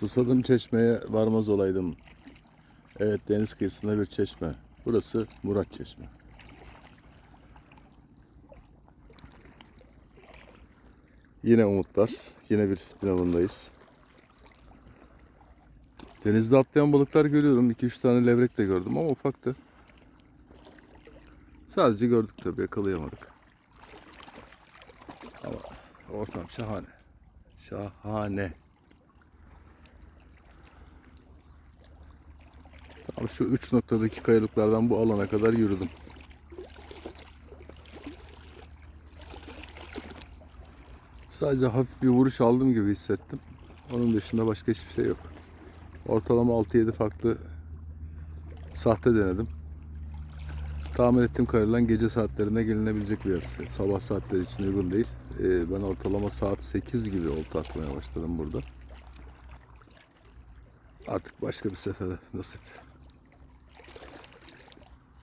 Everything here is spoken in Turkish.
Susadım çeşmeye varmaz olaydım. Evet deniz kıyısında bir çeşme. Burası Murat Çeşme. Yine umutlar. Yine bir spin avındayız. Denizde atlayan balıklar görüyorum. 2-3 tane levrek de gördüm ama ufaktı. Sadece gördük tabii yakalayamadık. Ama ortam şahane. Şahane. Tam şu üç noktadaki kayalıklardan bu alana kadar yürüdüm. Sadece hafif bir vuruş aldım gibi hissettim. Onun dışında başka hiçbir şey yok. Ortalama 6-7 farklı sahte denedim. Tahmin ettiğim kadarıyla gece saatlerinde gelinebilecek bir yer. Sabah saatleri için uygun değil. Ee, ben ortalama saat 8 gibi olta atmaya başladım burada. Artık başka bir sefere nasip.